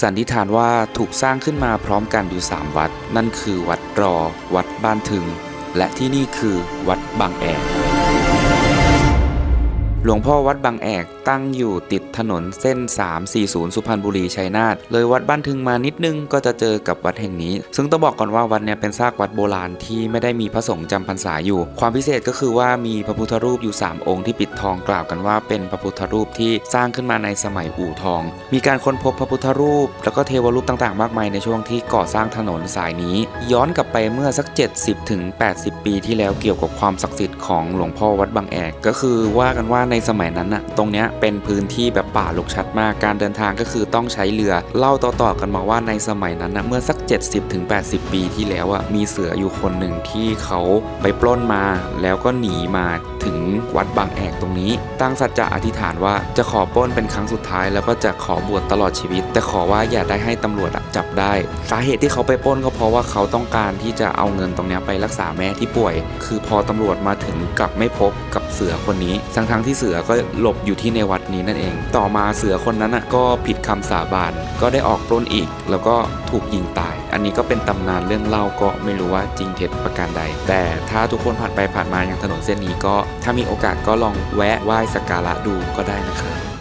สันนิษฐานว่าถูกสร้างขึ้นมาพร้อมกันอยู่ 3 วัด นั่นคือวัดรอ วัดบ้านถึง และที่นี่คือวัดบางแอ หลวงพ่อวัดบางแอกตั้งอยู่ติดถนนเส้น 340 สุพรรณบุรีชัยนาทเลยวัดบ้านทึงมานิดนึงก็จะเจอกับวัดแห่งนี้ ซึ่งต้องบอกก่อนว่าวัดเนี้ยเป็นซากวัดโบราณที่ไม่ได้มีพระสงฆ์จำพรรษาอยู่ ความพิเศษก็คือว่ามีพระพุทธรูปอยู่ 3 องค์ที่ปิดทองกล่าวกันว่าเป็นพระพุทธรูปที่สร้างขึ้นมาในสมัยอู่ทอง มีการค้นพบพระพุทธรูป แล้วก็เทวรูปต่างๆ มากมายในช่วงที่ก่อสร้างถนนสายนี้ ย้อนกลับไปเมื่อสัก 70ถึง80 ปีที่แล้วเกี่ยวกับความศักดิ์สิทธิ์ของหลวงพ่อวัดบางแอกก็คือว่ากันว่าในในสมัยนั้นน่ะตรงเนี้ยเป็นพื้นที่แบบป่าลกชัดมาก การเดินทางก็คือต้องใช้เรือ เล่าต่อๆกันมาว่าในสมัยนั้นนะเมื่อสัก 70ถึง80 ปีที่แล้วอะมีเสืออยู่คนหนึ่งที่เขาไปปล้นมา แล้วก็หนีมาถึงวัดบางแอกตรงนี้ ตั้งสัจจะอธิษฐานว่าจะขอปล้นเป็นครั้งสุดท้าย แล้วก็จะขอบวชตลอดชีวิต แต่ขอว่าอย่าได้ให้ตำรวจจับได้ สาเหตุที่เขาไปปล้นก็เพราะว่าเขาต้องการที่จะเอาเงินตรงเนี้ยไปรักษาแม่ที่ป่วย คือพอตำรวจมาถึงกลับไม่พบกับเสือคนนี้ทั้งทั้งๆที่เสือก็หลบอยู่ที่ในวัดนี้นั่นเอง ต่อมาเสือคนนั้นอะก็ผิดคำสาบานก็ได้ออกปล้นอีก แล้วก็ถูกยิงตาย อันนี้ก็เป็นตำนานเรื่องเล่าก็ไม่รู้ว่าจริงเท็จประการใด แต่ถ้าทุกคนผ่านไปผ่านมายังถนนเส้นนี้ก็ ถ้ามีโอกาสก็ลองแวะไหว้สักการะดูก็ได้นะครับ